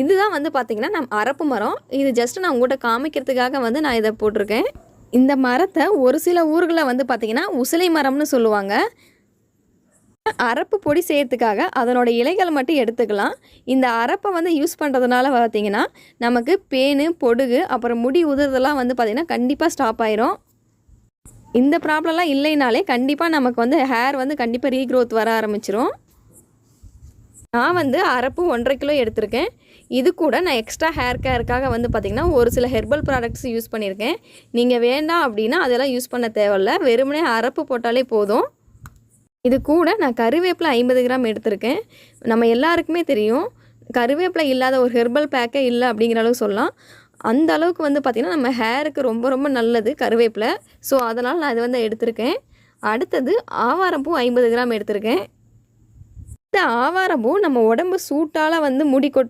இதுதான் வந்து பார்த்திங்கன்னா நம் அரப்பு மரம். இது ஜஸ்ட் நான் உங்கள்கிட்ட காமிக்கிறதுக்காக வந்து நான் இதை போட்டிருக்கேன். இந்த மரத்தை ஒரு சில ஊர்களில் வந்து பார்த்திங்கன்னா உசிலை மரம்னு சொல்லுவாங்க. அரப்பு பொடி செய்யறதுக்காக அதனோட இலைகள் மட்டும் எடுத்துக்கலாம். இந்த அரப்பை வந்து யூஸ் பண்ணுறதுனால பார்த்தீங்கன்னா நமக்கு பேனு பொடுகு அப்புறம் முடி உதிர்றதெல்லாம் வந்து பார்த்திங்கன்னா கண்டிப்பாக ஸ்டாப் ஆயிரும். இந்த ப்ராப்ளம்லாம் இல்லைனாலே கண்டிப்பாக நமக்கு வந்து ஹேர் வந்து கண்டிப்பாக ரீக்ரோத் வர ஆரம்பிச்சிரும். நான் வந்து அரப்பு ஒன்றரை கிலோ எடுத்திருக்கேன். இது கூட நான் எக்ஸ்ட்ரா ஹேர் கேருக்காக வந்து பார்த்திங்கன்னா ஒரு சில ஹெர்பல் ப்ராடக்ட்ஸ் யூஸ் பண்ணியிருக்கேன் நீங்கள் வேண்டாம் அப்படின்னா அதெல்லாம் யூஸ் பண்ண தேவையில்ல. வெறுமனே அரப்பு போட்டாலே போதும். இது கூட நான் கருவேப்பிலை ஐம்பது கிராம் எடுத்திருக்கேன். நம்ம எல்லாருக்குமே தெரியும் கருவேப்பிலை இல்லாத ஒரு ஹெர்பல் பேக்கே இல்லை அப்படிங்கிற அளவுக்கு சொல்லலாம். அந்த அளவுக்கு வந்து பார்த்திங்கன்னா நம்ம ஹேருக்கு ரொம்ப ரொம்ப நல்லது கருவேப்பிலை. ஸோ அதனால் நான் இது வந்து எடுத்திருக்கேன். அடுத்தது ஆவாரம்பூ ஐம்பது கிராம் எடுத்திருக்கேன். இந்த நம்ம உடம்பு சூட்டால் வந்து முடி கொட்டு